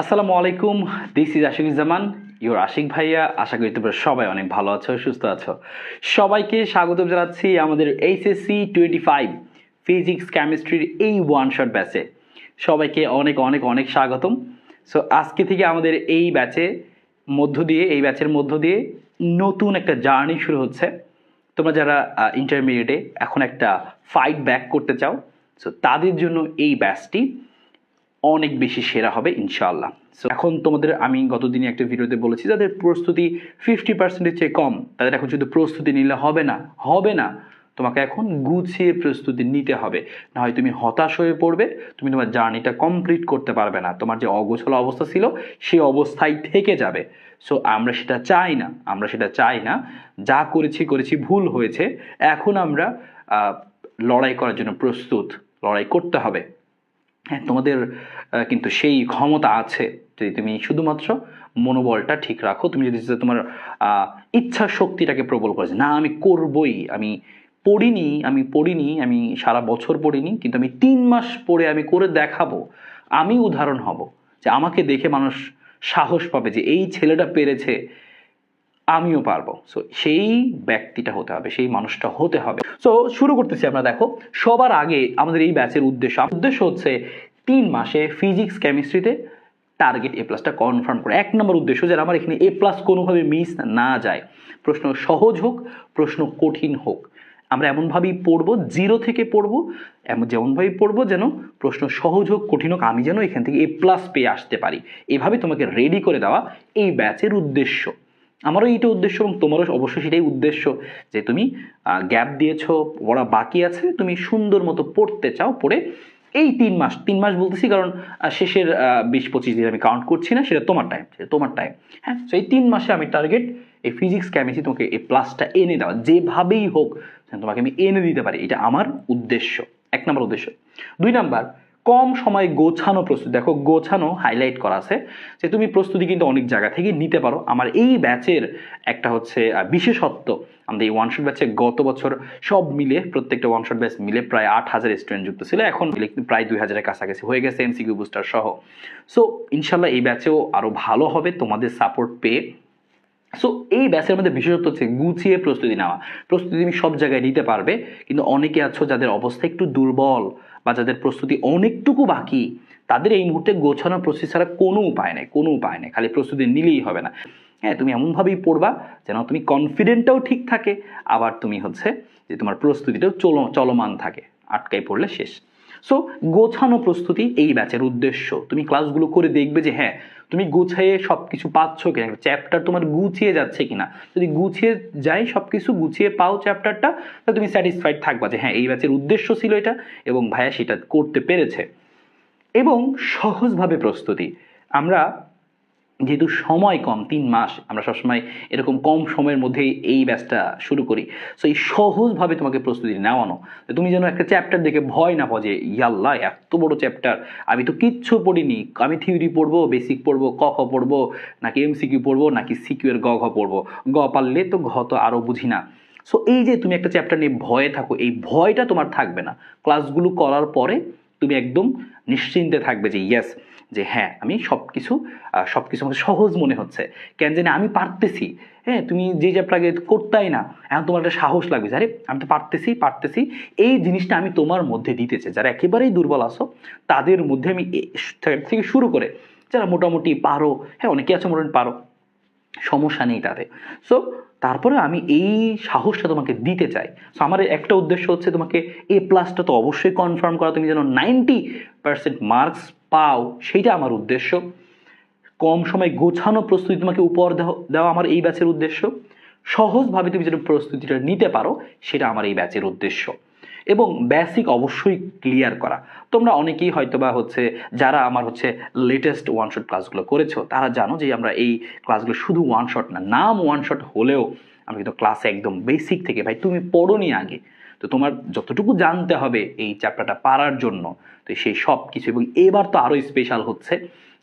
আসসালামু আলাইকুম this is Ashikuzzaman your Ashik ভাইয়া, আশা করি তোমরা সবাই অনেক ভালো আছো, সুস্থ আছো। সবাইকে স্বাগত জানাচ্ছি আমাদের এইচএসসি টোয়েন্টি ফাইভ ফিজিক্স কেমিস্ট্রির এই ওয়ান শট ব্যাচে সবাইকে অনেক অনেক অনেক স্বাগতম। সো আজকে থেকে আমাদের এই ব্যাচে মধ্য দিয়ে, এই ব্যাচের মধ্য দিয়ে নতুন একটা জার্নি শুরু হচ্ছে। তোমরা যারা ইন্টারমিডিয়েটে এখন একটা ফাইট ব্যাক করতে চাও সো তাদের জন্য এই ব্যাচটি অনেক বেশি সেরা হবে, ইনশাআল্লাহ। সো এখন তোমাদের আমি গতদিনে একটা ভিডিওতে বলেছি, যাদের প্রস্তুতি ফিফটি পার্সেন্টের চেয়ে কম, তাদের এখন শুধু প্রস্তুতি নিলে হবে না হবে না। তোমাকে এখন গুছিয়ে প্রস্তুতি নিতে হবে। না হয় তুমি হতাশ হয়ে পড়বে, তুমি তোমার জার্নিটা কমপ্লিট করতে পারবে না। তোমার যে অগোছল অবস্থা ছিল সেই অবস্থায় থেকে যাবে। সো আমরা সেটা চাই না, আমরা সেটা চাই না। যা করেছি করেছি, ভুল হয়েছে। এখন আমরা লড়াই করার জন্য প্রস্তুত, লড়াই করতে হবে। হ্যাঁ তোমাদের কিন্তু সেই ক্ষমতা আছে যদি তুমি শুধুমাত্র মনোবলটা ঠিক রাখো। তুমি যদি তোমার ইচ্ছা শক্তিটাকে প্রবল করেছ না, আমি করবই, আমি পড়িনি আমি পড়িনি, আমি সারা বছর পড়িনি, কিন্তু আমি তিন মাস পড়ে আমি করে দেখাবো, আমি উদাহরণ হব। যে আমাকে দেখে মানুষ সাহস পাবে যে, এই ছেলেটা পেরেছে আমিও পারব। সো সেই ব্যক্তিটা হতে হবে, সেই মানুষটা হতে হবে। সো শুরু করতেছি আমরা, দেখো, সবার আগে আমাদের এই ব্যাচের উদ্দেশ্য। উদ্দেশ্য হচ্ছে তিন মাসে ফিজিক্স কেমিস্ট্রিতে টার্গেট এ প্লাসটা কনফার্ম করে। এক নম্বর উদ্দেশ্য যেন আমার এখানে এ প্লাস কোনোভাবে মিস না যায়। প্রশ্ন সহজ হোক, প্রশ্ন কঠিন হোক। আমরা এমনভাবেই পড়ব জিরো থেকে পড়ব, এমন যেমনভাবেই পড়ব যেন প্রশ্ন সহজ হোক, কঠিন হোক, আমি যেন এখান থেকে এ প্লাস পেয়ে আসতে পারি। এভাবে তোমাকে রেডি করে দেওয়া এই ব্যাচের উদ্দেশ্য। আমারও এইটা উদ্দেশ্য এবং তোমারও অবশ্যই সেটাই উদ্দেশ্য যে তুমি গ্যাপ দিয়েছ, পড়া বাকি আছে, তুমি সুন্দর মতো পড়তে চাও, পড়ে এই তিন মাস তিন মাস বলতেছি কারণ শেষের বিশ পঁচিশ দিন আমি কাউন্ট করছি না, সেটা তোমার টাইম সেটা তোমার টাইম হ্যাঁ? তো এই তিন মাসে আমি টার্গেট এই ফিজিক্স কেমিস্ট্রি তোমাকে এই প্লাসটা এনে দেওয়া, যেভাবেই হোক তোমাকে আমি এনে দিতে পারি, এটা আমার উদ্দেশ্য, এক নম্বর উদ্দেশ্য। দুই নাম্বার কম সময়ে গোছানো প্রস্তুতি। দেখো, গোছানো হাইলাইট করা আছে যে তুমি প্রস্তুতি কিন্তু অনেক জায়গা থেকে নিতে পারো। আমার এই ব্যাচের একটা হচ্ছে বিশেষত্ব, আমাদের এই ওয়ানশট ব্যাচে গত বছর সব মিলে, প্রত্যেকটা ওয়ান শট ব্যাচ মিলে প্রায় আট হাজার স্টুডেন্ট যুক্ত ছিল। এখন প্রায় দুই হাজারের কাছাকাছি হয়ে গেছে এমসিকিউ বুস্টার সহ। সো ইনশাল্লাহ এই ব্যাচেও আরও ভালো হবে, তোমাদের সাপোর্ট পেয়ে। সো এই ব্যাচের মধ্যে বিশেষত্ব হচ্ছে গুছিয়ে প্রস্তুতি নেওয়া। প্রস্তুতি তুমি সব জায়গায় নিতে পারবে, কিন্তু অনেকে আছো যাদের অবস্থা একটু দুর্বল। বা যাদের প্রস্তুতি অনেকটুকু বাকি, তাদের এই মুহূর্তে গোছানো প্রস্তুতি ছাড়া কোনো উপায় নেই, কোনো উপায় নেই, খালি প্রস্তুতি নিলেই হবে না। হ্যাঁ তুমি এমনভাবেই পড়বা যেন তুমি কনফিডেন্টটাও ঠিক থাকে, আবার তুমি হচ্ছে যে তোমার প্রস্তুতিটাও চল, চলমান থাকে আটকাই পড়লে শেষ। সো গোছানো প্রস্তুতি এই ব্যাচের উদ্দেশ্য। তুমি ক্লাসগুলো করে দেখবে যে হ্যাঁ তুমি গুছিয়ে সব কিছু পাচ্ছ কিনা? চ্যাপ্টার তোমার গুছিয়ে যাচ্ছে কিনা? যদি গুছিয়ে যায় সব কিছু গুছিয়ে পাও চ্যাপ্টারটা তাহলে তুমি স্যাটিসফাইড থাকবা যে হ্যাঁ এই ব্যাচের উদ্দেশ্য ছিল এটা এবং ভাইয়া সেটা করতে পেরেছে। এবং সহজভাবে প্রস্তুতি। আমরা যেহেতু সময় কম, তিন মাস, আমরা সবসময় এরকম কম সময়ের মধ্যেই এই ব্যাচটা শুরু করি। সো এই সহজভাবে তোমাকে প্রস্তুতি নেওয়ানো। তুমি যেন একটা চ্যাপ্টার দেখে ভয় না পাও যে ইয়াল্লা এত বড় চ্যাপ্টার আমি তো কিচ্ছু পড়িনি। আমি থিওরি পড়ব বেসিক পড়ব, ক খ পড়ব, নাকি এমসিকিউ পড়ব, নাকি সিকিউ এর গ ঘ পড়ব। গ পারলে তো ঘ তো আরও বুঝি না। সো এই যে তুমি একটা চ্যাপ্টার নিয়ে ভয়ে থাকো, এই ভয়টা তোমার থাকবে না। ক্লাসগুলো করার পরে তুমি একদম নিশ্চিন্তে থাকবে যে ইয়েস যে হ্যাঁ আমি সব কিছু সব কিছু আমাকে সহজ মনে হচ্ছে। কেন জানি আমি পারতেছি। হ্যাঁ তুমি যে চ্যাপ্টার আগে করতাই না, এখন তোমার একটা সাহস লাগবে আরে, আমি তো পারতেছি পারতেছি। এই জিনিসটা আমি তোমার মধ্যে দিতে চাই যারা একেবারেই দুর্বল আসো তাদের মধ্যে আমি থেকে শুরু করে, যারা মোটামুটি পারো হ্যাঁ অনেকে আছে মোটামুটি পারো, সমস্যা নেই তাতে সো তারপরে আমি এই সাহসটা তোমাকে দিতে চাই। সো আমার একটা উদ্দেশ্য হচ্ছে তোমাকে এ প্লাসটা তো অবশ্যই কনফার্ম করা। তুমি যেন নাইনটি পার্সেন্ট মার্কস পাও, সেইটা আমার উদ্দেশ্য। কম সময় গোছানো প্রস্তুতি তোমাকে উপহার দেওয়া আমার এই ব্যাচের উদ্দেশ্য। সহজভাবে তুমি যেন প্রস্তুতিটা নিতে পারো, সেটা আমার এই ব্যাচের উদ্দেশ্য। এবং বেসিক অবশ্যই ক্লিয়ার করা। তোমরা অনেকেই হয়তো বা হচ্ছে, যারা আমার হচ্ছে লেটেস্ট ওয়ান শট ক্লাসগুলো করেছ, তারা জানো যে আমরা এই ক্লাসগুলো শুধু ওয়ান শট না, নাম ওয়ান শট হলেও আমরা কিন্তু ক্লাসে একদম বেসিক থেকে, ভাই, তুমি পড়োনি আগে। তো তোমার যতটুকু জানতে হবে এই চ্যাপ্টারটা পারার জন্য তো সেই সব কিছু এবং এবার তো আরও স্পেশাল হচ্ছে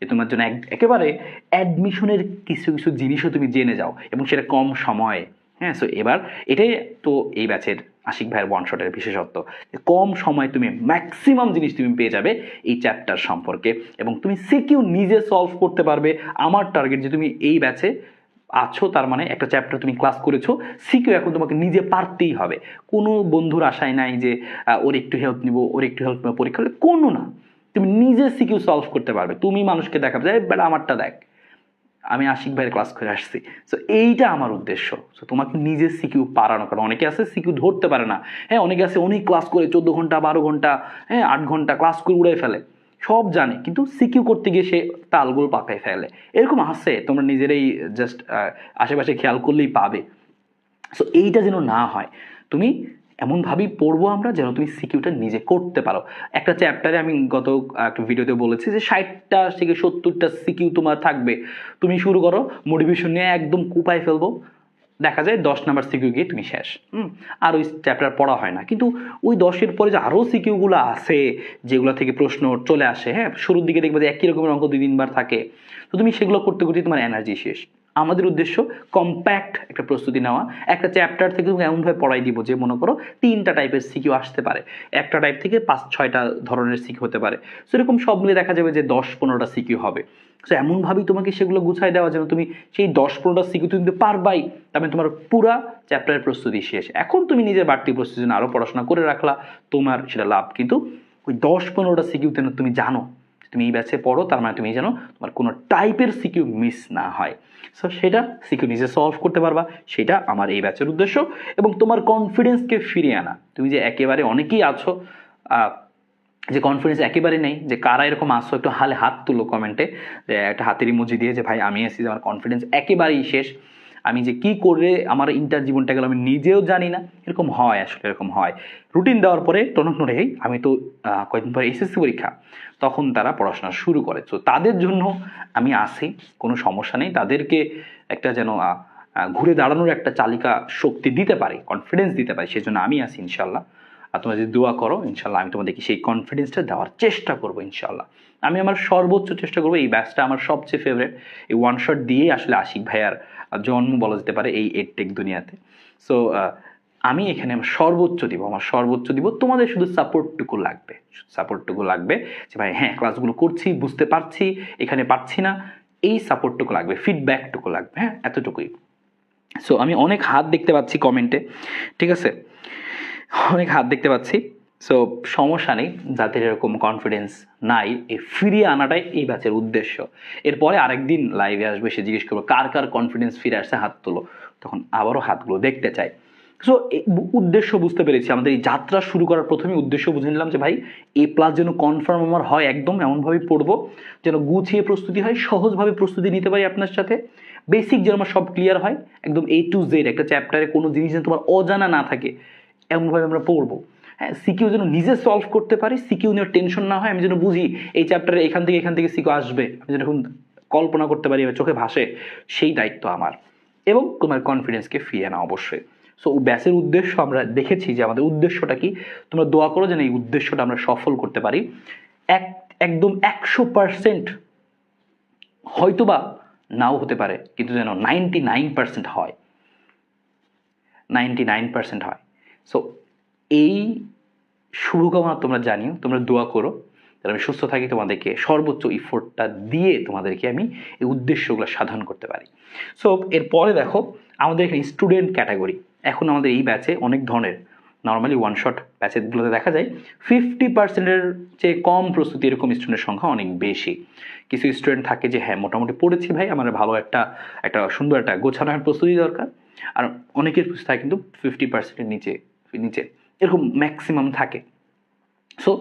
যে তোমার জন্য একেবারে অ্যাডমিশনের কিছু কিছু জিনিসও তুমি জেনে যাও এবং সেটা কম সময়ে। হ্যাঁ সো এবার এটাই তো এই ব্যাচের আশিক ভাইয়ের ওয়ান শটের বিশেষত্ব। কম সময় তুমি ম্যাক্সিমাম জিনিস তুমি পেয়ে যাবে এই চ্যাপ্টার সম্পর্কে এবং তুমি সিকিউ নিজে সলভ করতে পারবে। আমার টার্গেট যে তুমি এই ব্যাচে আছো, তার মানে একটা চ্যাপ্টার তুমি ক্লাস করেছ সিকিউ এখন তোমাকে নিজে পারতেই হবে। কোনো বন্ধুর আশায় নাই যে ওর একটু হেল্প নিব, ওর একটু হেল্প নেব পরীক্ষা হলে কোনো না। তুমি নিজে সিকিউ সলভ করতে পারবে। তুমি মানুষকে দেখাবে যে বেটা আমারটা দেখ। আমি আশিক ভাইয়ের ক্লাস করে আসছি। সো এইটা আমার উদ্দেশ্য। সো তোমাকে নিজে সিকিউ পারানো। কারণ অনেকে আছে সিকিউ ধরতে পারে না। হ্যাঁ অনেকে আছে, অনেক ক্লাস করে, চোদ্দ ঘণ্টা, বারো ঘণ্টা হ্যাঁ আট ঘণ্টা ক্লাস করে উড়ে ফেলে। সব জানে, কিন্তু সিকিউ করতে গিয়ে সে তালগুলো পাকায় ফেলে। এরকম আছে, তোমরা নিজেরাই জাস্ট আশেপাশে খেয়াল করলেই পাবে। সো এইটা যেন না হয়, তুমি এমনভাবেই পড়ব আমরা যেন তুমি সিকিউটা নিজে করতে পারো। একটা চ্যাপ্টারে আমি গত একটা ভিডিওতে বলেছি যে ষাটটা থেকে সত্তরটা সিকিউ তোমার থাকবে। তুমি শুরু করো মোটিভেশন নিয়ে একদম কুপায় ফেলব। দেখা যায় দশ নাম্বার সিকিউ গিয়ে তুমি শেষ। হুম? আর ওই চ্যাপ্টার পড়া হয় না। কিন্তু ওই দশের পরে যে আরও সিকিউগুলো আছে, যেগুলো থেকে প্রশ্ন চলে আসে হ্যাঁ? শুরুর দিকে দেখবে যে একই রকমের অঙ্ক দুই তিনবার থাকে। তো তুমি সেগুলো করতে করতে তোমার এনার্জি শেষ। আমাদের উদ্দেশ্য কম্প্যাক্ট একটা প্রস্তুতি নেওয়া। একটা চ্যাপ্টার থেকে তুমি এমনভাবে পড়াই দিব যে, মনে করো, তিনটা টাইপের সিকিউ আসতে পারে। একটা টাইপ থেকে পাঁচ, ছয়টা ধরনের সিকিউ হতে পারে। সেরকম সব মিলে দেখা যাবে যে, দশ, পনেরোটা সিকিউ হবে। সো এমনভাবেই তোমাকে সেগুলো গুছাই দেওয়া যেন তুমি সেই দশ, পনেরোটা সিকিউ তুমি পারবাই। তার মানে তোমার পুরা চ্যাপ্টারের প্রস্তুতি শেষ। এখন তুমি নিজের বাড়তি প্রস্তুতি আরও পড়াশোনা করে রাখলা, তোমার সেটা লাভ। কিন্তু ওই দশ, পনেরোটা সিকিউ তুমি জানো তুমি এই ব্যাচে পড়ো, তার মানে তুমি যেন তোমার কোনো টাইপের সিকিউ মিস না হয়। সো সেটা সিকিউ নিজে সলভ করতে পারবা, সেটা আমার এই ব্যাচের উদ্দেশ্য এবং তোমার কনফিডেন্সকে ফিরিয়ে আনা। তুমি যে একেবারে অনেকেই আছো যে কনফিডেন্স একেবারে নেই, যে কারা এরকম আসো একটু হালে হাত তুলো কমেন্টে যে একটা হাতের ইমোজি দিয়ে যে, ভাই, আমি এসেছি, আমার কনফিডেন্স একেবারেই শেষ। আমি যে কি করে আমার ইন্টার জীবনটা গেল আমি নিজেও জানি না, এরকম হয় আসলে, এরকম হয়। রুটিন দেওয়ার পরে টনক নড়ে আমি তো কয়েকদিন পরে এসএসসি পরীক্ষা, তখন তারা পড়াশোনা শুরু করে। তো তাদের জন্য আমি আসি, কোনো সমস্যা নেই। তাদেরকে একটা যেন ঘুরে দাঁড়ানোর একটা চালিকা শক্তি দিতে পারি কনফিডেন্স দিতে পারি সেই জন্য আমি আসি ইনশাল্লাহ আর তোমরা যদি দোয়া করো ইনশাল্লাহ আমি তোমাদেরকে সেই কনফিডেন্সটা দেওয়ার চেষ্টা করব ইনশাল্লাহ আমি আমার সর্বোচ্চ চেষ্টা করব, এই ব্যাচটা আমার সবচেয়ে ফেভারিট এই ওয়ান শট দিয়েই আসলে আশিক ভাইয়ার জন্ম বলা যেতে পারে এই এডটেক দুনিয়াতে। সো আমি এখানে সর্বোচ্চ দিব, আমার সর্বোচ্চ দিব, তোমাদের শুধু সাপোর্টটুকু লাগবে। সাপোর্টটুকু লাগবে যে, ভাই হ্যাঁ ক্লাসগুলো করছি, বুঝতে পারছি, এখানে পারছি না। এই সাপোর্টটুকু লাগবে ফিডব্যাকটুকু লাগবে হ্যাঁ এতটুকুই। সো আমি অনেক হাত দেখতে পাচ্ছি কমেন্টে ঠিক আছে? অনেক হাত দেখতে পাচ্ছি। সো সমস্যা নেই, যাদের এরকম কনফিডেন্স নাই এই ফিরিয়ে আনাটাই এই ব্যাচের উদ্দেশ্য। এরপরে আরেকদিন লাইভে আসবে, সে জিজ্ঞেস করব, কার কার কনফিডেন্স ফিরে আসছে হাত তোলো। তখন আবারও হাতগুলো দেখতে চাই সো উদ্দেশ্য বুঝতে পেরেছি। আমাদের এই যাত্রা শুরু করার প্রথমে উদ্দেশ্য বুঝে নিলাম যে, ভাই এ প্লাস যেন কনফার্ম আমার হয় একদম, এমনভাবেই পড়ব, যেন গুছিয়ে প্রস্তুতি হয়, সহজভাবে প্রস্তুতি নিতে পারি আপনার সাথে। বেসিক যেন আমার সব ক্লিয়ার হয়, একদম এ টু জেড একটা চ্যাপ্টারে কোনো জিনিস যেন তোমার অজানা না থাকে, এমনভাবে আমরা পড়ব। হ্যাঁ সিকিউ যেন নিজে সলভ করতে পারি, সিকিউ নিয়ে টেনশন না হয়, আমি যেন বুঝি এই চ্যাপ্টারে এখান থেকে এখান থেকে সিকিউ আসবে। আমি যেন এখন কল্পনা করতে পারি চোখে ভাসে। সেই দায়িত্ব আমার। এবং তোমার কনফিডেন্সকে ফিরিয়ে না অবশ্যই। সো ব্যাসের উদ্দেশ্য আমরা দেখেছি যে আমাদের উদ্দেশ্যটা কি? তোমরা দোয়া করো যেন এই উদ্দেশ্যটা আমরা সফল করতে পারি। এক, একদম একশো পার্সেন্ট হয়তোবা নাও হতে পারে, কিন্তু যেন নাইনটি নাইন পার্সেন্ট হয়। নাইনটি নাইন পার্সেন্ট হয়। সো এই শুভকামনা তোমরা জানিও, তোমরা দোয়া করো, যাতে আমি সুস্থ থাকি, তোমাদেরকে সর্বোচ্চ ইফোর্টটা দিয়ে তোমাদেরকে আমি এই উদ্দেশ্যগুলো সাধন করতে পারি। সো এরপরে দেখো, আমাদের এখানে স্টুডেন্ট ক্যাটাগরি এখন আমাদের এই ব্যাচে অনেক ধরনের নর্মালি ওয়ান শট ব্যাচেগুলোতে দেখা যায় ফিফটি পার্সেন্টের চেয়ে কম প্রস্তুতি এরকম স্টুডেন্টের সংখ্যা অনেক বেশি। কিছু স্টুডেন্ট থাকে যে হ্যাঁ মোটামুটি পড়েছি ভাই, আমার ভালো একটা একটা সুন্দর একটা গোছানো প্রস্তুতি দরকার। আর অনেকের প্রস্তুতি থাকে কিন্তু ফিফটি পার্সেন্টের নিচে নিচে। এরকম ম্যাক্সিমাম থাকে। সো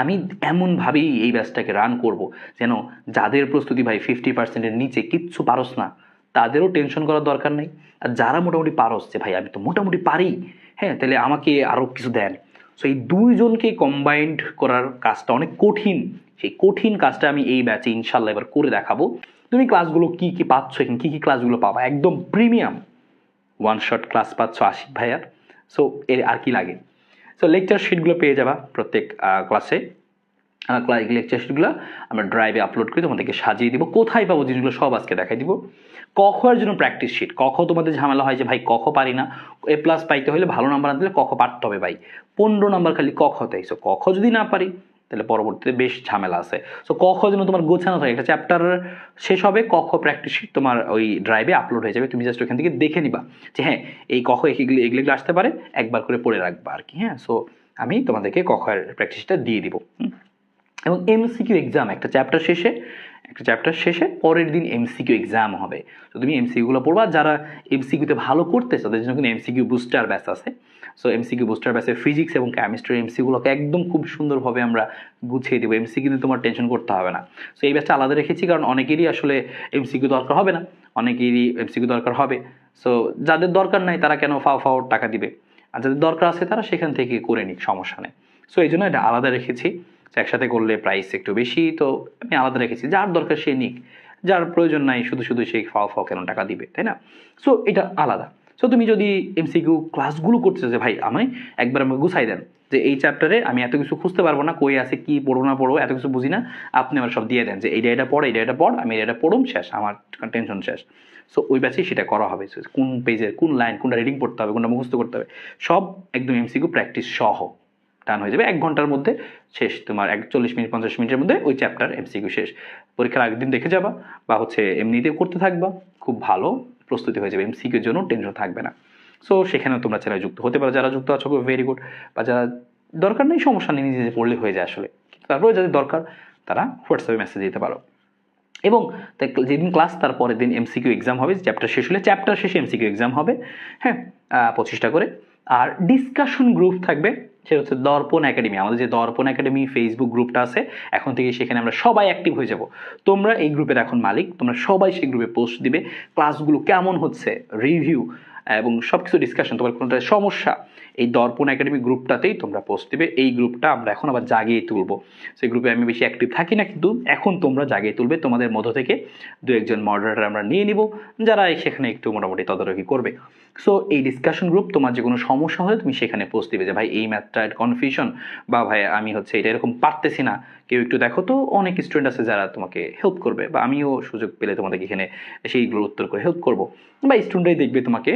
আমি এমনভাবেই এই ব্যাচটাকে রান করব যেন যাদের প্রস্তুতি ভাই ফিফটি পার্সেন্টের নিচে কিচ্ছু পারস না, তাদেরও টেনশন করার দরকার নেই। আর যারা মোটামুটি পারস যে, ভাই, আমি তো মোটামুটি পারি হ্যাঁ তাহলে আমাকে আরও কিছু দেন। সো এই দুইজনকে কম্বাইন্ড করার কাজটা অনেক কঠিন। সেই কঠিন কাজটা আমি এই ব্যাচে ইনশাল্লাহ এবার করে দেখাবো। তুমি ক্লাসগুলো কি কি পাচ্ছ এখানে? কী কী ক্লাসগুলো পাবা? একদম প্রিমিয়াম ওয়ান শট ক্লাস পাচ্ছ আশিক ভাইয়ার। সো এর আর কি লাগে? সো লেকচার শিটগুলো পেয়ে যাবা প্রত্যেক ক্লাসে লেকচার শিটগুলো আমরা ড্রাইভে আপলোড করে তোমাদেরকে সাজিয়ে দিব। কোথায় পাবো জিনিসগুলো সব আজকে দেখাই দিব। কখের জন্য প্র্যাকটিস শিট কখ তোমাদের ঝামেলা হয় যে, ভাই, কখ পারি না। এ প্লাস পাইতে হলে ভালো নাম্বার আনতে হলে কখ পারতে হবে, ভাই। পনেরো নাম্বার খালি কখতে সো কখ যদি না পারি তাহলে পরবর্তীতে বেশ ঝামেলা আছে। সো কখ যেন তোমার গোছানো থাকে, একটা চ্যাপ্টার শেষ হবে কখ প্র্যাকটিস শিট তোমার ওই ড্রাইভে আপলোড হয়ে যাবে। তুমি জাস্ট ওখান থেকে দেখে নিবা যে হ্যাঁ এই কখ এগুলো এগুলো আসতে পারে, একবার করে পড়ে রাখবা আর কি হ্যাঁ? সো আমি তোমাদেরকে কখের প্র্যাকটিসটা দিয়ে দিব? এবং এমসিকিউ এক্সাম একটা চ্যাপ্টার শেষে, একটা চ্যাপ্টার শেষে পরের দিন এমসিকিউ এক্সাম হবে। তো তুমি এমসিকিউগুলো পড়বা, যারা এমসিকিউতে ভালো করতেছে, তাদের জন্য কিন্তু এমসিকিউ বুস্টার ব্যাচ আছে। সো এমসিকিউ বুস্টার ব্যাচে ফিজিক্স এবং কেমিস্ট্রি এমসিগুলোকে একদম খুব সুন্দরভাবে আমরা গুছিয়ে দেবো। এমসিকিউ তোমার টেনশন করতে হবে না। সো এই ব্যাচটা আলাদা রেখেছি কারণ অনেকেরই আসলে এমসিকিউ দরকার হবে না। অনেকেরই এমসিকিউ দরকার হবে। সো যাদের দরকার নাই তারা কেন ফাও ফাও টাকা দিবে? আর যাদের দরকার আছে তারা সেখান থেকে করে নিক, সমস্যা নেই। সো এই জন্য এটা আলাদা রেখেছি। একসাথে করলে প্রাইস একটু বেশি, তো আমি আলাদা রেখেছি। যার দরকার সে নিক। যার প্রয়োজন নাই, শুধু শুধু সেই ফাও ফাও কেন টাকা দিবে, তাই না? সো এটা আলাদা। সো তুমি যদি এমসিকিউ ক্লাসগুলো করতে যে, ভাই আমি একবার আমাকে গুছাই দেন, যে এই চ্যাপ্টারে আমি এত কিছু খুঁজতে পারব না, কই আছে, কি পড়ব, না পড়ব, এত কিছু বুঝি না, আপনি আমার সব দিয়ে দেন, যে এই এটা পড়, এই এটা পড়, আমি এটা পড়ুম, শেষ, আমার টেনশন শেষ। সো ওই ব্যাচেই সেটা করা হবে। কোন পেজের কোন লাইন কোনটা রিডিং পড়তে হবে, কোনটা মুখস্থ করতে হবে, সব একদম এমসিকিউ প্র্যাকটিস সহ টান হয়ে যাবে। এক ঘণ্টার মধ্যে শেষ, তোমার এক চল্লিশ মিনিট, পঞ্চাশ মিনিটের মধ্যে ওই চ্যাপ্টার এমসিকিউ শেষ। পরীক্ষার আগের দিন দেখে যাবা, বা হচ্ছে এমনিতেও করতে থাকবা, খুব ভালো। প্রস্তুতি হয়ে যাবে এমসিকিউর জন্য টেনশন থাকবে না। সো সেখানেও তোমরা চ্যানেলে যুক্ত হতে পারো, যারা যুক্ত আছো ভেরি গুড বা যারা দরকার নেই, সমস্যা নেই নিজে নিজে পড়লে হয়ে যায় আসলে। তারপরে যাদের দরকার, তারা হোয়াটসঅ্যাপে মেসেজ দিতে পারো। এবং যেদিন ক্লাস তার পরের দিন এমসিকিউ এক্সাম হবে চ্যাপ্টার শেষ হলে চ্যাপ্টার শেষে এমসিকিউ এক্সাম হবে হ্যাঁ পঁচিশটা করে। আর ডিসকাশন গ্রুপ থাকবে সেটা হচ্ছে দর্পণ একাডেমি। আমাদের যে দর্পণ একাডেমি ফেসবুক গ্রুপটা আছে, এখন থেকে সেখানে আমরা সবাই অ্যাক্টিভ হয়ে যাব। তোমরা এই গ্রুপের এখন মালিক, তোমরা সবাই সেই গ্রুপে পোস্ট দিবে। ক্লাসগুলো কেমন হচ্ছে রিভিউ এবং সব কিছু ডিসকাশন তোমার কোনোটা সমস্যা এই দর্পণ একাডেমি গ্রুপটাতেই তোমরা পোস্ট দেবে। এই গ্রুপটা আমরা এখন আবার জাগিয়ে তুলবো। সেই গ্রুপে আমি বেশি অ্যাক্টিভ থাকি না, কিন্তু এখন তোমরা জাগিয়ে তুলবে। তোমাদের মধ্য থেকে দু একজন মডারেটার আমরা নিয়ে নিব, যারা সেখানে একটু মোটামুটি তদারকি করবে। সো এই ডিসকাশন গ্রুপ তোমার যে কোনো সমস্যা হলে তুমি সেখানে পোস্ট দিবে যে, ভাই, এই ম্যাথটা কনফিউশন বা ভাই, আমি হচ্ছে এটা এরকম পারতেছি না। কেউ একটু দেখো তো অনেক স্টুডেন্ট আছে যারা তোমাকে হেল্প করবে বা আমিও সুযোগ পেলে তোমাদেরকে এখানে সেইগুলো উত্তর করে হেল্প করব। বা স্টুডেন্টরাই দেখবে তোমাকে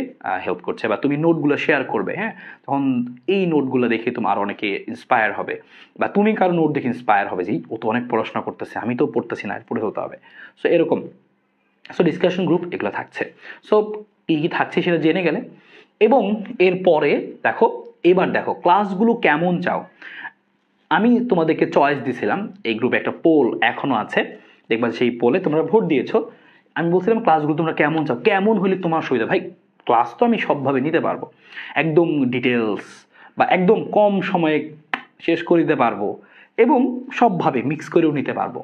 হেল্প করছে বা তুমি নোটগুলো শেয়ার করবে হ্যাঁ? তখন এই নোটগুলো দেখে তোমার অনেকে ইন্সপায়ার হবে। বা তুমি কারও নোট দেখে ইন্সপায়ার হবে যে "এই, ও তো অনেক পড়াশোনা করতেছে আমি তো পড়তেছি না পড়ে হতে হবে। সো এরকম। সো ডিসকাশন গ্রুপ এগুলো থাকছে। সো কী কী থাকছে সেটা জেনে গেলে? এবং এরপরে দেখো এবার দেখো ক্লাসগুলো কেমন চাও? আমি তোমাদেরকে চয়েস দিছিলাম, এই গ্রুপে একটা পোল এখনও আছে, দেখবা সেই পোলে তোমরা ভোট দিয়েছ। আমি বলছিলাম, ক্লাসগুলো তোমরা কেমন চাও? কেমন হলে তোমার সুবিধা? ভাই ক্লাস তো আমি সবভাবে নিতে পারব। একদম ডিটেলস বা একদম কম সময়ে শেষ করে দিতে পারব এবং সবভাবে মিক্স করেও নিতে পারব।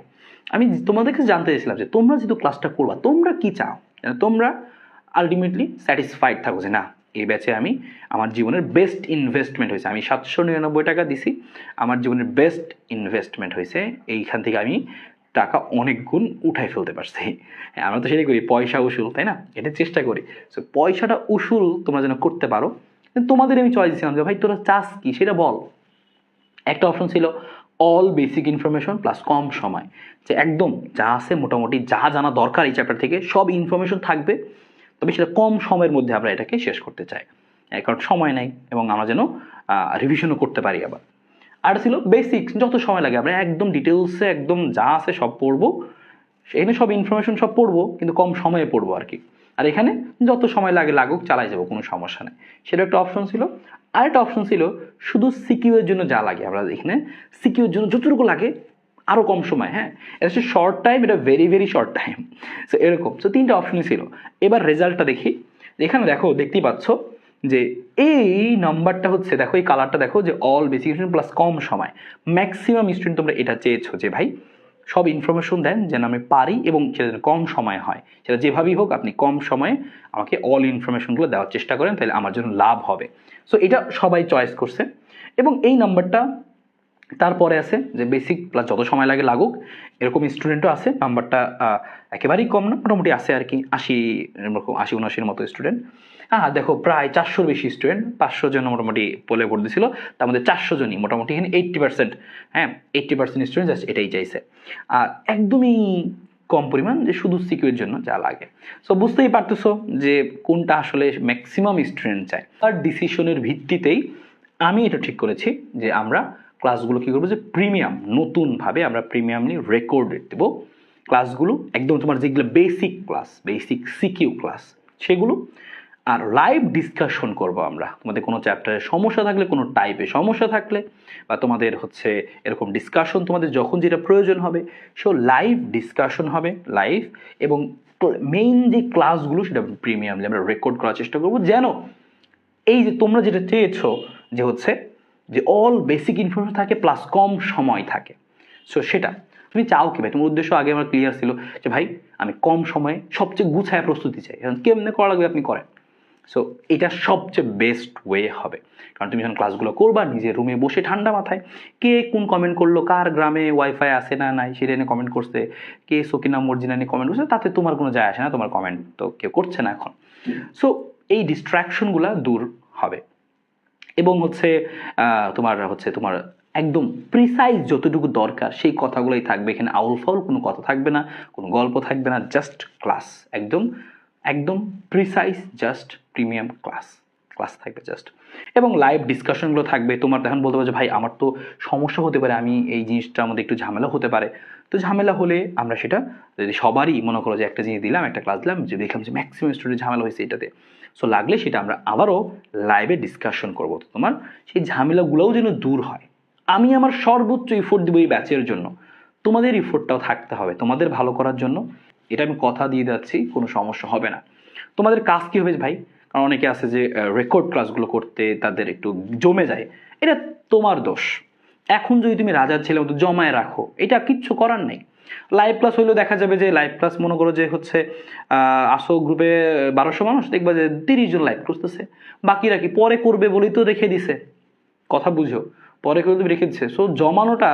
আমি তোমাদেরকে জানতে চাইছিলাম যে তোমরা যেহেতু ক্লাসটা করবা, তোমরা কি চাও? তোমরা আলটিমেটলি স্যাটিসফাইড থাকো যে না এই ব্যাচে আমি আমার জীবনের বেস্ট ইনভেস্টমেন্ট হয়েছে। আমি সাতশো নিরানব্বই টাকা দিছি, আমার জীবনের বেস্ট ইনভেস্টমেন্ট হয়েছে। এইখান থেকে আমি টাকা অনেক গুণ উঠাই ফেলতে পারছি। হ্যাঁ আমরা তো সেটাই করি, পয়সা উসুল, তাই না? এটা চেষ্টা করি। সো পয়সাটা উসুল তোমরা যেন করতে পারো। তোমাদের আমি চয়েস দিয়েছিলাম যে, ভাই, তোরা চাস কি? সেটা বল। একটা অপশন ছিল অল বেসিক ইনফরমেশন প্লাস কম সময়। যে একদম যা আছে মোটামুটি যা জানা দরকার এই চ্যাপ্টার থেকে, সব ইনফরমেশন থাকবে। তবে সেটা কম সময়ের মধ্যে আমরা এটাকে শেষ করতে চাই। কারণ সময় নেই এবং আমরা যেন রিভিশনও করতে পারি আবার। আর ছিল বেসিক যত সময় লাগে, আমরা একদম ডিটেলসে একদম যা আছে সব পড়ব। এখানে সব ইনফরমেশন সব পড়ব, কিন্তু কম সময়ে পড়ব আর কি। আর এখানে যত সময় লাগে লাগুক, চালাই যাব, কোনো সমস্যা নেই। সেটা একটা অপশন ছিল। আর একটা অপশন ছিল, শুধু সিকিউর জন্য যা লাগে, আমরা এখানে সিকিউর জন্য যতটুকু লাগে আরও কম সময় হ্যাঁ? এটা হচ্ছে শর্ট টাইম এটা very very short time so এরকম। সো তিনটা অপশনই ছিল। এবার রেজাল্টটা দেখি। এখানে দেখো, দেখতেই পাচ্ছ যে এই নাম্বারটা হচ্ছে, দেখো, এই কালারটা দেখো যে অল বেসিক প্লাস কম সময়। ম্যাক্সিমাম স্টুডেন্ট তোমরা এটা চেয়েছো যে, ভাই, সব ইনফরমেশন দেন যেন আমি পারি এবং সেটা যেন কম সময় হয়। সেটা যেভাবেই হোক, আপনি কম সময়ে আমাকে অল ইনফরমেশনগুলো দেওয়ার চেষ্টা করেন, তাহলে আমার জন্য লাভ হবে। সো এটা সবাই চয়েস করছে। এবং এই নাম্বারটা তারপরে আছে যে বেসিক প্লাস যত সময় লাগে লাগুক, এরকম স্টুডেন্টও আছে নাম্বারটা একেবারেই কম না, মোটামুটি আছে আর কি, আশি, এরকম আশি, উনআশির মতো স্টুডেন্ট হ্যাঁ দেখো প্রায় চারশোর বেশি স্টুডেন্ট পাঁচশো জন মোটামুটি পোলে ভোট দিয়েছিল তার মধ্যে চারশো জনই মোটামুটি এখানে এইট্টি পার্সেন্ট হ্যাঁ এইট্টি পার্সেন্ট স্টুডেন্ট জাস্ট এটাই চাইছে। আর একদমই কম পরিমাণ, যে শুধু সিকিউর জন্য যা লাগে। সো বুঝতেই পারতেছো যে কোনটা আসলে ম্যাক্সিমাম স্টুডেন্ট চায়। আর ডিসিশনের ভিত্তিতেই আমি এটা ঠিক করেছি যে আমরা ক্লাসগুলো কী করব? যে প্রিমিয়াম নতুনভাবে আমরা প্রিমিয়ামলি রেকর্ডেড দেবো। ক্লাসগুলো একদম তোমার যেগুলো basic class basic CQ class সেগুলো। আর লাইভ ডিসকাশন করব আমরা। তোমাদের কোনো চ্যাপ্টারে সমস্যা থাকলে, কোনো টাইপে সমস্যা থাকলে, বা তোমাদের হচ্ছে এরকম ডিসকাশন তোমাদের যখন যেটা প্রয়োজন হবে সো লাইভ ডিসকাশন হবে লাইভ এবং মেইন যে ক্লাসগুলো সেটা প্রিমিয়ামলি আমরা রেকর্ড করার চেষ্টা করব। যেন এই যে তোমরা যেটা চেয়েছো যে হচ্ছে যে অল বেসিক ইনফরমেশন থাকে প্লাস কম সময় থাকে। সো সেটা তুমি চাও কি ভাই? তোমার উদ্দেশ্য আগে আমার ক্লিয়ার ছিল যে ভাই, আমি কম সময়ে সবচেয়ে গুছায় প্রস্তুতি চাই। এখন কেমনে করা লাগবে আপনি করেন। সো এটা সবচেয়ে বেস্ট ওয়ে হবে। কারণ তুমি যখন ক্লাসগুলো করবা, নিজের রুমে বসে ঠান্ডা মাথায়, কে কোন কমেন্ট করল, কার গ্রামে ওয়াইফাই আসে না নাই, সেটা নিয়ে কমেন্ট করছে, কে সকিনা মর্জিনা নিয়ে কমেন্ট করছে, তাতে তোমার কোনো যায় আসে না, তোমার কমেন্ট তো কেউ করছে না এখন। সো এই ডিস্ট্র্যাকশনগুলো দূর হবে। এবং হচ্ছে তোমার হচ্ছে তোমার একদম প্রিসাইজ যতটুকু দরকার সেই কথাগুলোই থাকবে। এখানে আউল ফাউল কোনো কথা থাকবে না, কোনো গল্প থাকবে না জাস্ট ক্লাস একদম একদম precise just premium class class থাকবে জাস্ট এবং লাইভ ডিসকাশনগুলো থাকবে। তোমার তখন বলতে পারো যে, ভাই, আমার তো সমস্যা হতে পারে। আমি এই জিনিসটার মধ্যে একটু ঝামেলা হতে পারে। তো ঝামেলা হলে আমরা সেটা যদি সবারই মনে করো যে একটা জিনিস দিলাম, একটা ক্লাস দিলাম, যে দেখলাম যে ম্যাক্সিমাম স্টুডেন্ট ঝামেলা হয়েছে এটাতে। সো লাগলে সেটা আমরা আবারও লাইভে ডিসকাশন করব। তো তোমার সেই ঝামেলাগুলোও যেন দূর হয়। আমি আমার সর্বোচ্চ ইফোর্ট দেবো এই ব্যাচের জন্য। তোমাদের ইফোর্টটাও থাকতে হবে, তোমাদের ভালো করার জন্য। এটা আমি কথা দিয়ে যাচ্ছি, কোনো সমস্যা হবে না। তোমাদের কাজ কী হবে ভাই? কারণ অনেকে আছে যে রেকর্ড ক্লাসগুলো করতে তাদের একটু জমে যায়। এটা তোমার দোষ। এখন যদি তুমি রাজার ছেলে মতো জমায় রাখো, এটা কিচ্ছু করার নেই। লাইভ ক্লাস হইলেও দেখা যাবে যে লাইভ ক্লাস মনে করো যে হচ্ছে আসো গ্রুপে বারোশো মানুষ, দেখবা যে তিরিশ জন লাইভ করতেছে। বাকিরা কি পরে করবে বলেই তো রেখে দিছে? কথা বুঝো। পরে করে তুমি রেখে দিচ্ছে সো জমানোটা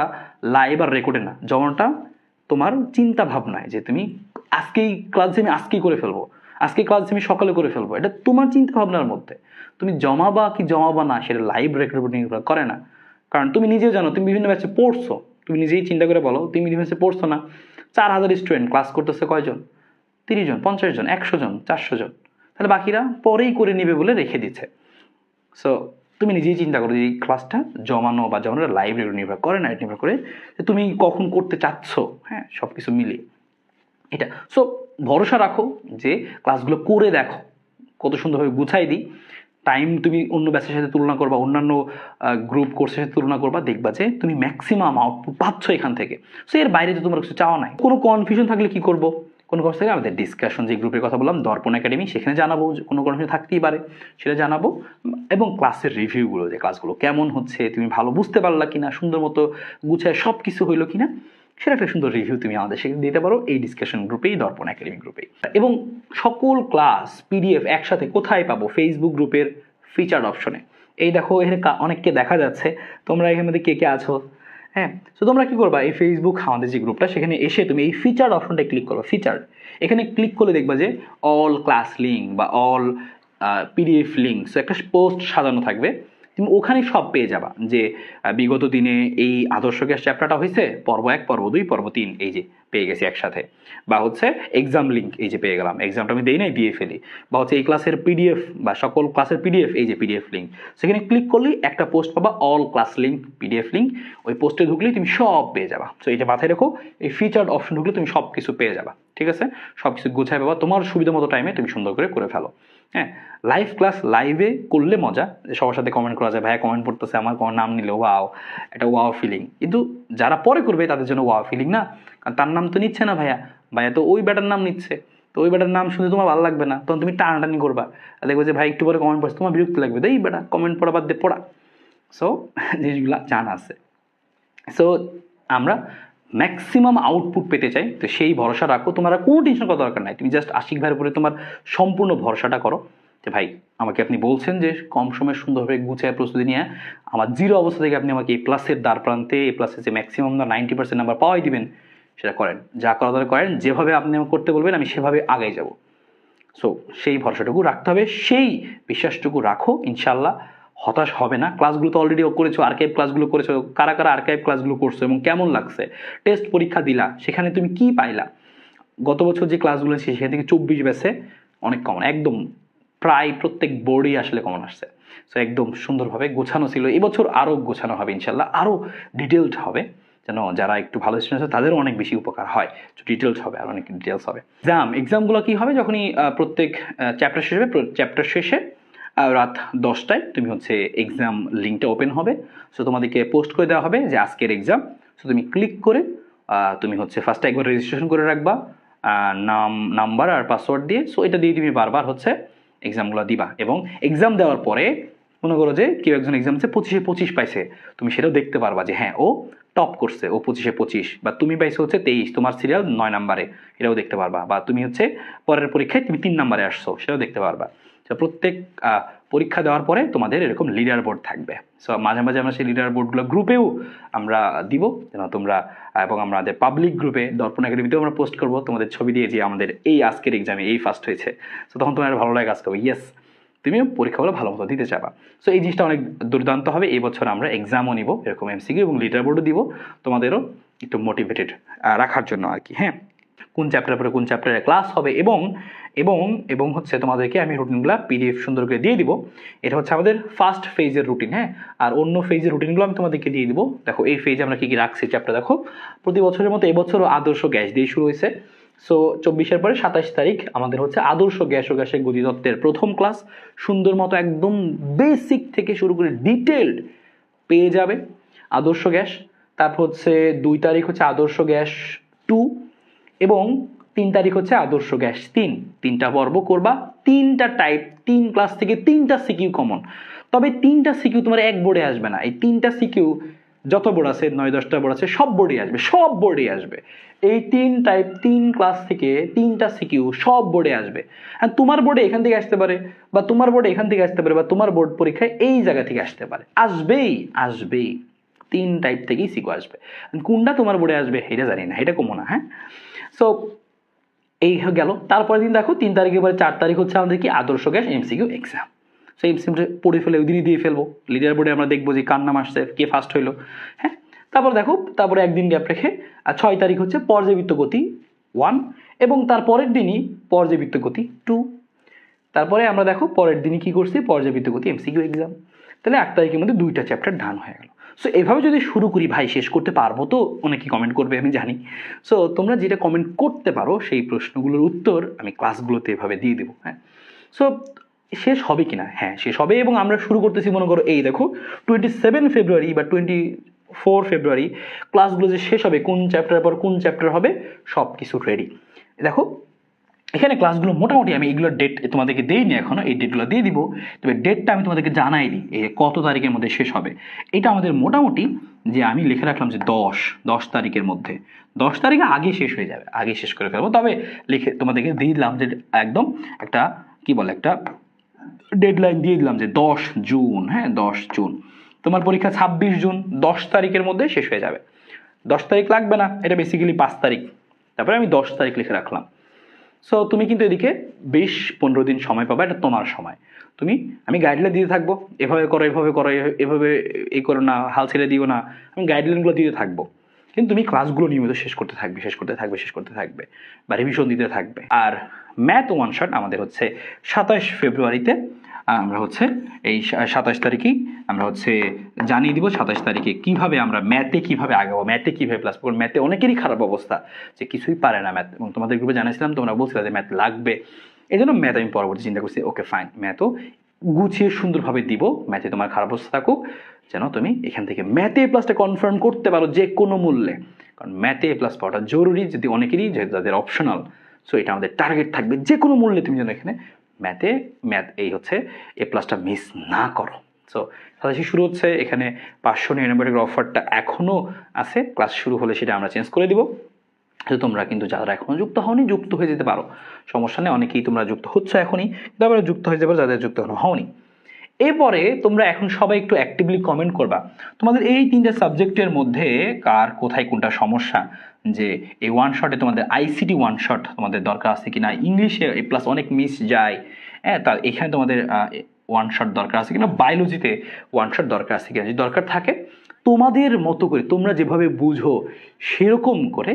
লাইভ আর রেকর্ডে না। জমানোটা তোমার চিন্তা ভাবনায় যে তুমি আজকেই ক্লাস আমি আজকেই করে ফেলব। আজকে ক্লাস আমি সকালে করে ফেলব। এটা তোমার চিন্তা ভাবনার মধ্যে। তুমি জমাবা কি জমাবা না, সেটা লাইভ রেকর্ড নির্ভর করে না। কারণ তুমি নিজেও জানো, তুমি বিভিন্ন ব্যাচে পড়ছো। তুমি নিজেই চিন্তা করে বলো, তুমি বিভিন্ন ব্যাচে পড়ছো না। চার হাজার স্টুডেন্ট ক্লাস করতেছে কয়জন? তিরিশ জন, পঞ্চাশ জন, একশো জন, চারশো জন। তাহলে বাকিরা পরেই করে নেবে বলে রেখে দিচ্ছে সো তুমি নিজেই চিন্তা করো যে এই ক্লাসটা জমানো বা জমানোর লাইব্রেরি নির্ভর করে না নির্ভর করে যে তুমি কখন করতে চাচ্ছ। হ্যাঁ সব কিছু মিলিয়ে। এটা। সো ভরসা রাখো যে ক্লাসগুলো করে দেখো। কত সুন্দরভাবে গুছাই দিই। টাইম তুমি অন্য ব্যাচের সাথে তুলনা করবা, অন্যান্য গ্রুপ কোর্সের সাথে তুলনা করবা, দেখবা যে তুমি ম্যাক্সিমাম আউটপুট পাচ্ছ এখান থেকে। সো এর বাইরে তো তোমার কিছু চাওয়া নাই, কোনো কনফিউশন থাকলে কি করব? কোনো কোর্স থেকে আমাদের ডিসকাশন যে গ্রুপের কথা বললাম, দর্পণ একাডেমি সেখানে জানাব যে কোনো কনফিউশন থাকতেই পারে, সেটা জানাব। এবং ক্লাসের রিভিউগুলো যে ক্লাসগুলো কেমন হচ্ছে, তুমি ভালো বুঝতে পারলা কিনা, সুন্দর মতো গুছায় সব কিছু হইল কিনা সেটা একটা সুন্দর রিভিউ তুমি আমাদের সেখানে দিতে পারো। এই ডিসকাশন গ্রুপেই দর্পণ একাডেমি গ্রুপেই এবং সকল ক্লাস পিডিএফ একসাথে কোথায় পাবো? ফেসবুক গ্রুপের ফিচার অপশনে এই দেখো, এখানে অনেককে দেখা যাচ্ছে। তোমরা এখানে মধ্যে কে কে আছো? হ্যাঁ? তো তোমরা কি করবা? এই ফেসবুক আমাদের যে গ্রুপটা সেখানে এসে তুমি এই ফিচার অপশনটা ক্লিক করো ফিচার এখানে ক্লিক করলে দেখবা যে অল ক্লাস লিঙ্ক বা অল পিডিএফ লিঙ্ক একটা পোস্ট সাজানো থাকবে। তুমি ওখানে সব পেয়ে যাবা যে বিগত দিনে এই আদর্শ গ্যাস চ্যাপ্টারটা হয়েছে পর্ব এক, পর্ব দুই, পর্ব তিন, এই যে পেয়ে গেছি একসাথে। বা হচ্ছে এক্সাম লিঙ্ক এই যে পেয়ে গেলাম। এক্সামটা আমি দেই নাই, দিয়ে ফেলি। বা হচ্ছে এই ক্লাসের পিডিএফ বা সকল ক্লাসের পিডিএফ এই যে পিডিএফ লিঙ্ক সেখানে ক্লিক করলেই একটা পোস্ট পাবা all class link PDF link ওই পোস্টে ঢুকলেই তুমি সব পেয়ে যাবা। তো এটা মাথায় রেখো, এই ফিচার্ড অপশন ঢুকলে তুমি সব কিছু পেয়ে যাবা। ঠিক আছে? সব কিছু গুছায় পাবা। তোমার সুবিধা মতো টাইমে তুমি সুন্দর করে করে ফেলো। হ্যাঁ লাইভ ক্লাস লাইভে করলে মজা। সবার সাথে কমেন্ট করা যায়, ভাইয়া কমেন্ট পড়তেছে, আমার কোনো নাম নিলে ওয়াও এটা ওয়াও ফিলিং কিন্তু যারা পরে করবে, তাদের জন্য ওয়াও ফিলিং না। কারণ তার নাম তো নিচ্ছে না ভাইয়া। ভাইয়া তো ওই ব্যাটার নাম নিচ্ছে। তো ওই ব্যাটার নাম শুনে তোমার ভালো লাগবে না। তখন তুমি টানাটানি করবা। দেখবে যে, ভাই, একটু পরে কমেন্ট পড়ছে, তোমার বিরক্তি লাগবে। তো এই বেটা কমেন্ট পড়া বাদ দিয়ে পড়া। সো জিনিসগুলো জানা আছে। সো আমরা ম্যাক্সিমাম আউটপুট পেতে চাই, তো সেই ভরসা রাখো। তোমার কোনো টেনশন করার দরকার নাই। তুমি জাস্ট আশিক ভাইয়ের উপরে তোমার সম্পূর্ণ ভরসাটা করো। যে ভাই, আমাকে আপনি বলছেন যে কম সময়ে সুন্দরভাবে গুছায় প্রস্তুতি নিয়ে আমার জিরো অবস্থা থেকে আপনি আমাকে এই প্লাসের দ্বার প্রান্তে এই প্লাসের যে ম্যাক্সিমাম নাইনটি পার্সেন্ট নাম্বার পাওয়াই দিবেন, সেটা করেন। যা করা দরকার করেন, যেভাবে আপনি আমাকে করতে বলবেন, আমি সেভাবে আগে যাব। সো সেই ভরসাটুকু রাখতে হবে। সেই বিশ্বাসটুকু রাখো ইনশাল্লাহ হতাশ হবে না। ক্লাসগুলো তো অলরেডি করেছ আর্কাইভ ক্লাসগুলো করেছ। কারা কারা আর্কাইভ ক্লাসগুলো করছ এবং কেমন লাগছে? টেস্ট পরীক্ষা দিলা, সেখানে তুমি কি পাইলা? গত বছর যে ক্লাসগুলো ছিল সেখান থেকে চব্বিশ ব্যাসে অনেক কমন একদম প্রায় প্রত্যেক বোর্ডই আসলে কমন আসছে। সো একদম সুন্দরভাবে গোছানো ছিল। এবছর আরও গোছানো হবে ইনশাল্লাহ আরও ডিটেলড হবে। যেন যারা একটু ভালো স্টুডেন্ট আছে, তাদেরও অনেক বেশি উপকার হয়। ডিটেলস হবে আর অনেক ডিটেলস হবে। এক্সাম এক্সামগুলো কী হবে? যখনই প্রত্যেক চ্যাপ্টার শেষে চ্যাপ্টার শেষে রাত দশটায় তুমি হচ্ছে এক্সাম লিঙ্কটা ওপেন হবে। সো তোমাদেরকে পোস্ট করে দেওয়া হবে যে আজকের এক্সাম সো তুমি ক্লিক করে তুমি হচ্ছে ফার্স্টে একবার রেজিস্ট্রেশন করে রাখবা নাম নাম্বার আর পাসওয়ার্ড দিয়ে। সো এটা দিয়ে তুমি বারবার হচ্ছে এক্সামগুলো দিবা এবং এক্সাম দেওয়ার পরে মনে করো যে কেউ একজন এক্সাম দিচ্ছে পঁচিশে পঁচিশ পাইছে। তুমি সেটাও দেখতে পারবা যে হ্যাঁ ও টপ করছে, ও পঁচিশে পঁচিশ। বা তুমি পাইছো হচ্ছে তেইশ, তোমার সিরিয়াল নয় নাম্বারে এটাও দেখতে পারবা। বা তুমি হচ্ছে পরের পরীক্ষায় তুমি তিন নাম্বারে আসছো, সেটাও দেখতে পারবা। প্রত্যেক পরীক্ষা দেওয়ার পরে তোমাদের এরকম লিডার বোর্ড থাকবে। সো মাঝে মাঝে আমরা সেই লিডার বোর্ডগুলো গ্রুপেও আমরা দিব, যেন তোমরা, এবং আমাদের পাবলিক গ্রুপে দর্পণ একাডেমিতেও আমরা পোস্ট করব। তোমাদের ছবি দিয়ে যে আমাদের এই আজকের এক্সামে এই ফার্স্ট হয়েছে। সো তখন তোমার ভালো লাগে কাজ করবে ইয়েস তুমিও পরীক্ষাগুলো ভালো মতো দিতে চাবা। সো এই জিনিসটা অনেক দুর্দান্ত হবে। এই বছর আমরা এক্সামও নিব, এরকম এমসিকিউ এবং লিডার বোর্ডও দিব। তোমাদেরও একটু মোটিভেটেড রাখার জন্য আর কি। হ্যাঁ? কোন চ্যাপ্টারের পরে কোন চ্যাপ্টারে ক্লাস হবে এবং এবং এবং হচ্ছে তোমাদেরকে আমি রুটিনগুলো পিডিএফ সুন্দর করে দিয়ে দিব। এটা হচ্ছে আমাদের ফার্স্ট ফেজের রুটিন হ্যাঁ? আর অন্য ফেজের রুটিনগুলো আমি তোমাদেরকে দিয়ে দিব। দেখো, এই ফেজে আমরা কী কী রাখছি চ্যাপ্টার দেখো, প্রতি বছরের মতো এবছরও আদর্শ গ্যাস দিয়ে শুরু হয়েছে। সো চব্বিশের পরে সাতাশ তারিখ আমাদের হচ্ছে আদর্শ গ্যাস ও গ্যাসের গতিতত্ত্বের প্রথম ক্লাস সুন্দর মতো একদম বেসিক থেকে শুরু করে ডিটেলড পেয়ে যাবে আদর্শ গ্যাস। তারপর হচ্ছে দুই তারিখ হচ্ছে আদর্শ গ্যাস টু এবং তিন তারিখ হচ্ছে আদর্শ গ্যাস তিন। তিনটা পর্ব করবা। তিনটা টাইপ তিন ক্লাস থেকে তিনটা সিকিউ কমন তবে তিনটা সিকিউ তোমার এক বোর্ডে আসবে না। এই তিনটা সিকিউ যত বোর্ড আছে, নয় দশটা বোর্ড আছে, সব বোর্ডে আসবে। সব বোর্ডে আসবে। এই তিন টাইপ তিন ক্লাস থেকে তিনটা সিকিউ সব বোর্ডে আসবে। আর তোমার বোর্ডে এখান থেকে আসতে পারে বা তোমার বোর্ডে এখান থেকে আসতে পারে বা তোমার বোর্ড পরীক্ষায় এই জায়গা থেকে আসতে পারে। আসবেই আসবেই। তিন টাইপ থেকেই সিকিউ আসবে। কোনটা তোমার বোর্ডে আসবে, এটা জানি না। এটা কমো না হ্যাঁ? সো এই গেল। তারপরে দিন দেখো, তিন তারিখের পরে চার তারিখ হচ্ছে আমাদের কি? আদর্শ গ্যাস এমসিকিউ এক্সাম সো এমসিকিউটা পড়ে ফেলে ওই দিনই দিয়ে ফেলব। লিডার বোর্ডে আমরা দেখব যে কার নাম আসছে, কে ফার্স্ট হইল। হ্যাঁ? তারপর দেখো, তারপরে একদিন গ্যাপ রেখে, আর ছয় তারিখ হচ্ছে পর্যাবৃত্ত গতি ওয়ান এবং তার পরের দিনই পর্যাবৃত্ত গতি টু তারপরে আমরা দেখো, পরের দিনই কী করছি? পর্যাবৃত্ত গতি এমসিকিউ এক্সাম তাহলে এক তারিখের মধ্যে দুইটা চ্যাপ্টার ডান হয়ে গেল। সো এভাবে যদি শুরু করি, ভাই, শেষ করতে পারব তো? অনেকেই কমেন্ট করবে, আমি জানি। সো তোমরা যেটা কমেন্ট করতে পারো, সেই প্রশ্নগুলোর উত্তর আমি ক্লাসগুলোতে এভাবে দিয়ে দেবো হ্যাঁ? সো শেষ হবে কি না হ্যাঁ শেষ হবে এবং আমরা শুরু করতেছি, মনে করো, এই দেখো টোয়েন্টি সেভেন ফেব্রুয়ারি বা টোয়েন্টি ফোর ফেব্রুয়ারি ক্লাসগুলো যে শেষ হবে, কোন চ্যাপ্টার পর কোন চ্যাপ্টার হবে সব কিছু রেডি দেখো এখানে ক্লাসগুলো মোটামুটি আমি এগুলোর ডেট তোমাদেরকে দিইনি এখনও, এই ডেটগুলো দিয়ে দিব। তবে ডেটটা আমি তোমাদেরকে জানাই দিই, এই কত তারিখের মধ্যে শেষ হবে। এটা আমাদের মোটামুটি যে আমি লিখে রাখলাম যে দশ দশ তারিখের মধ্যে। দশ তারিখে আগে শেষ হয়ে যাবে, আগে শেষ করে ফেলব। তবে লিখে তোমাদেরকে দিয়ে দিলাম যে একদম একটা, কি বলে একটা ডেডলাইন দিয়ে দিলাম যে দশ জুন হ্যাঁ দশ জুন। তোমার পরীক্ষা ছাব্বিশ জুন, দশ তারিখের মধ্যে শেষ হয়ে যাবে। দশ তারিখ লাগবে না, এটা বেসিক্যালি পাঁচ তারিখ। তারপরে আমি দশ তারিখ লিখে রাখলাম। সো তুমি কিন্তু এদিকে বেশ পনেরো দিন সময় পাবে, এটা তোমার সময়। তুমি, আমি গাইডলাইন দিতে থাকব, এভাবে করো এভাবে করো, এভাবে এই করো না, হাল ছেড়ে দিও না, আমি গাইডলাইনগুলো দিতে থাকব। কিন্তু তুমি ক্লাসগুলো নিয়মিত শেষ করতে থাকবে, শেষ করতে থাকবে, শেষ করতে থাকবে, বা রিভিশন দিতে থাকবে। আর ম্যাথ ওয়ান শট আমাদের হচ্ছে সাতাশ ফেব্রুয়ারিতে আমরা হচ্ছে এই সাতাশ তারিখেই আমরা হচ্ছে জানিয়ে দিব সাতাশ তারিখে কীভাবে আমরা ম্যাথে কীভাবে আগাবো ম্যাথে কীভাবে প্লাস করব ম্যাথে অনেকেরই খারাপ অবস্থা যে কিছুই পারে না ম্যাথ এবং তোমাদের গ্রুপে জানাইছিলাম তোমরা বলছিলে যে ম্যাথ লাগবে। এই জন্য ম্যাথ আমি পরবর্তী চিন্তা করছি ওকে ফাইন ম্যাথও গুছিয়ে সুন্দরভাবে দিব ম্যাথে তোমার খারাপ অবস্থা থাকুক, যেন তুমি এখান থেকে ম্যাথে প্লাসটা কনফার্ম করতে পারো যে কোনো মূল্যে। কারণ ম্যাথে প্লাস পাওয়াটা জরুরি যদি অনেকেরই যাদের অপশনাল সো এটা আমাদের টার্গেট থাকবে যে কোনো মূল্যে তুমি যেন এখানে ম্যাথে ম্যাথ এই হচ্ছে এ প্লাসটা মিস না করো। সো সাতাশি শুরু হচ্ছে, এখানে পাঁচশো নিরানব্বই অফারটা এখনও আছে। ক্লাস শুরু হলে সেটা আমরা চেঞ্জ করে দিব। তো তোমরা কিন্তু যারা এখনও যুক্ত হওনি, যুক্ত হয়ে যেতে পারো। সমস্যা নেই, অনেকেই তোমরা যুক্ত হচ্ছ এখনই। কিন্তু আবার যুক্ত হয়ে যাবে যাদের যুক্ত হওনি। এরপরে তোমরা এখন সবাই একটু অ্যাক্টিভলি কমেন্ট করবা। তোমাদের এই তিনটা সাবজেক্টের মধ্যে কার কোথায় কোনটা সমস্যা? যে এই ওয়ান শটে তোমাদের আইসিটি ওয়ান শট তোমাদের দরকার আছে কি না ইংলিশে এ প্লাস অনেক মিস যায়। হ্যাঁ তা এখানে তোমাদের ওয়ান শট দরকার আছে কিনা? বায়োলজিতে ওয়ান শট দরকার আছে কিনা? যদি দরকার থাকে, তোমাদের মতো করে, তোমরা যেভাবে বুঝো, সেরকম করে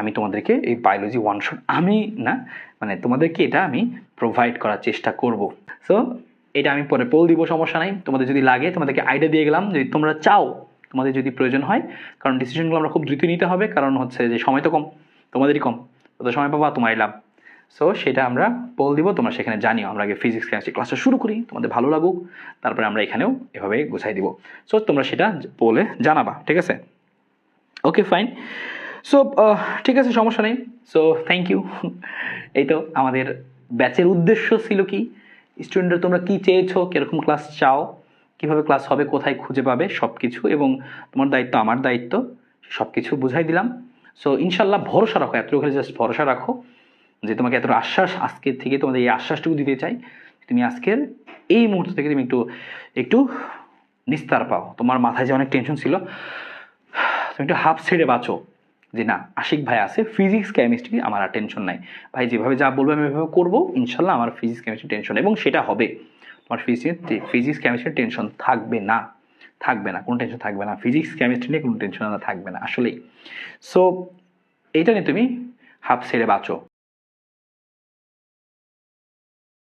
আমি তোমাদেরকে এই বায়োলজি ওয়ান শট আমি না মানে তোমাদেরকে এটা আমি প্রোভাইড করার চেষ্টা করব। সো এটা আমি পরে পোল দিব, সমস্যা নাই। তোমাদের যদি লাগে, তোমাদেরকে আইডিয়া দিয়ে গেলাম যদি তোমরা চাও, তোমাদের যদি প্রয়োজন হয়, কারণ ডিসিশনগুলো আমরা খুব দ্রুত নিতে হবে, কারণ হচ্ছে যে সময় তো কম, তোমাদেরই কম। তত সময় পাবা, তোমারই লাভ। সো সেটা আমরা পোল দিব, তোমরা সেখানে জানিও। আমরা আগে ফিজিক্স কেমিস্ট্রি ক্লাসটা শুরু করি, তোমাদের ভালো লাগুক, তারপরে আমরা এখানেও এভাবে গুছাই দিব। সো তোমরা সেটা পোলে জানাবা, ঠিক আছে? ওকে ফাইন সো ঠিক আছে, সমস্যা নেই। সো থ্যাংক ইউ এই তো আমাদের ব্যাচের উদ্দেশ্য ছিল কি? স্টুডেন্টরা তোমরা কি চেয়েছো, কীরকম ক্লাস চাও, কীভাবে ক্লাস হবে, কোথায় খুঁজে পাবে সব কিছু এবং তোমার দায়িত্ব, আমার দায়িত্ব সব কিছু বুঝাই দিলাম। সো ইনশাল্লাহ ভরসা রাখো, এতটুকু জাস্ট ভরসা রাখো যে তোমাকে এত আশ্বাস আজকের থেকে তোমাদের এই আশ্বাসটুকু দিতে চাই। তুমি আজকের এই মুহূর্ত থেকে তুমি একটু একটু নিস্তার পাও। তোমার মাথায় যে অনেক টেনশন ছিল, তুমি একটু হাফ ছেড়ে বাঁচো। যে না, আশিক ভাই আছে ফিজিক্স কেমিস্ট্রি আমার আর টেনশন নাই। ভাই, যেভাবে যা বলবে আমি এভাবে করব, ইনশাল্লাহ আমার ফিজিক্স কেমিস্ট্রি টেনশন এবং সেটা হবে। তোমার ফিজিক্স ফিজিক্স কেমিস্ট্রির টেনশন থাকবে না থাকবে না, কোনো টেনশন থাকবে না। ফিজিক্স কেমিস্ট্রি নিয়ে কোনো টেনশন থাকবে না, আসলেই। সো এইটা নিয়ে তুমি হাফ ছেড়ে বাঁচো।